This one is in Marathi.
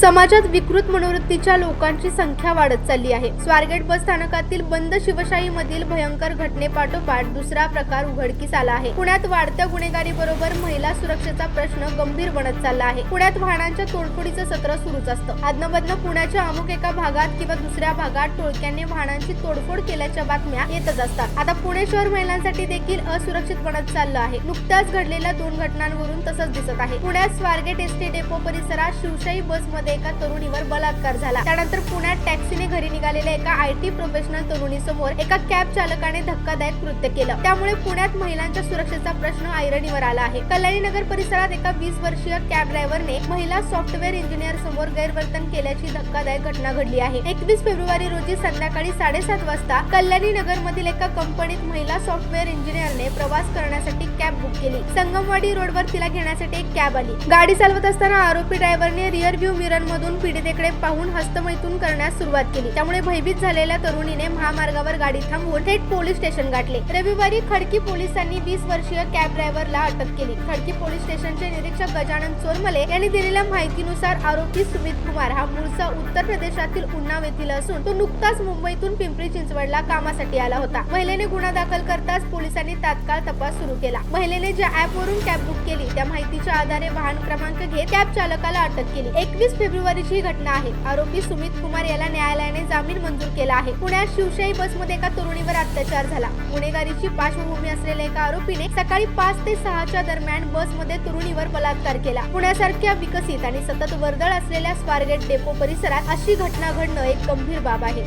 समाजात विकृत मनोवृत्तीच्या लोकांची संख्या वाढत चालली आहे. स्वारगेट बस स्थानकातील बंद शिवशाहीमधील भयंकर घटनेपाठोपाठ दुसरा प्रकार उघडकीस आला आहे. पुण्यात वाढत्या गुन्हेगारी बरोबर महिला सुरक्षेचा प्रश्न गंभीर बनत चालला आहे. पुण्यात वाहनांच्या तोडफोडीचं सत्र सुरूच असतं. अदनबदन पुण्याच्या अमुक एका भागात किंवा दुसऱ्या भागात टोळक्यांनी वाहनांची तोडफोड केल्याच्या बातम्या येतच असतात. आता पुणे शहर महिलांसाठी देखील असुरक्षित बनत चाललं आहे. नुकत्याच घडलेल्या दोन घटनांवरून तसंच दिसत आहे. पुण्यात स्वारगेट एसटी डेपो परिसरात शिवशाही बसमध्ये एका तरुणीवर बलात्कार झाला. त्यानंतर पुण्यात टॅक्सीने घरी निघालेल्या एका आय टी प्रोफेशनल तरुणीसमोर एका कॅब चालकाने धक्कादायक कृत्य केलं. त्यामुळे पुण्यात महिलांच्या सुरक्षेचा प्रश्न ऐरणीवर आला आहे. कल्याणी नगर परिसरात एका वीस वर्षीय कॅब ड्रायव्हरने महिला सॉफ्टवेअर इंजिनियर समोर गैरवर्तन केल्याची धक्कादायक घटना घडली आहे. एकवीस फेब्रुवारी रोजी संध्याकाळी साडेसात वाजता कल्याणी नगर मधील एका कंपनीत महिला सॉफ्टवेअर इंजिनियरने प्रवास करण्यासाठी कॅब बुक केली. संगमवाडी रोडवर तिला घेण्यासाठी एक कॅब आली. गाडी चालवत असताना आरोपी ड्रायव्हरने रिअर व्ह्यू मिरर पीडितेकडे पाहून हस्तमैथून करण्यास सुरुवात केली. त्यामुळे भयभीत झालेल्या तरुणीने महामार्गावर गाडी थांबवून थेट पोलीस स्टेशन गाठले. रविवारी खडकी पोलिसांनी वीस वर्षीय कॅब ड्रायव्हरला अटक केली. खडकी पोलीस स्टेशनचे निरीक्षक गजानन चोरमले यांनी दिलेल्या माहितीनुसार आरोपी सुमित कुमार हा मूळचा उत्तर प्रदेशातील उन्नाव येथील असून तो नुकताच मुंबईतून पिंपरी चिंचवडला कामासाठी आला होता. महिलेने गुन्हा दाखल करताच पोलिसांनी तात्काळ तपास सुरू केला. महिलेने ज्या ऍप वरून कॅब बुक केली त्या माहितीच्या आधारे वाहन क्रमांक घेत कॅब चालकाला अटक केली. एकवीस फेब्रुवारीची ही घटना आहे. आरोपी सुमित कुमार याला न्यायालयाने जामीन मंजूर केला आहे. पुण्यात शिवशाही बसमध्ये एका तरुणीवर अत्याचार झाला. गुन्हेगारीची पार्श्वभूमी असलेल्या एका आरोपीने सकाळी पाच ते सहाच्या दरम्यान बसमध्ये तरुणीवर बलात्कार केला. पुण्यासारख्या विकसित आणि सतत वर्दळ असलेल्या स्वारगेट डेपो परिसरात अशी घटना घडणं एक गंभीर बाब आहे.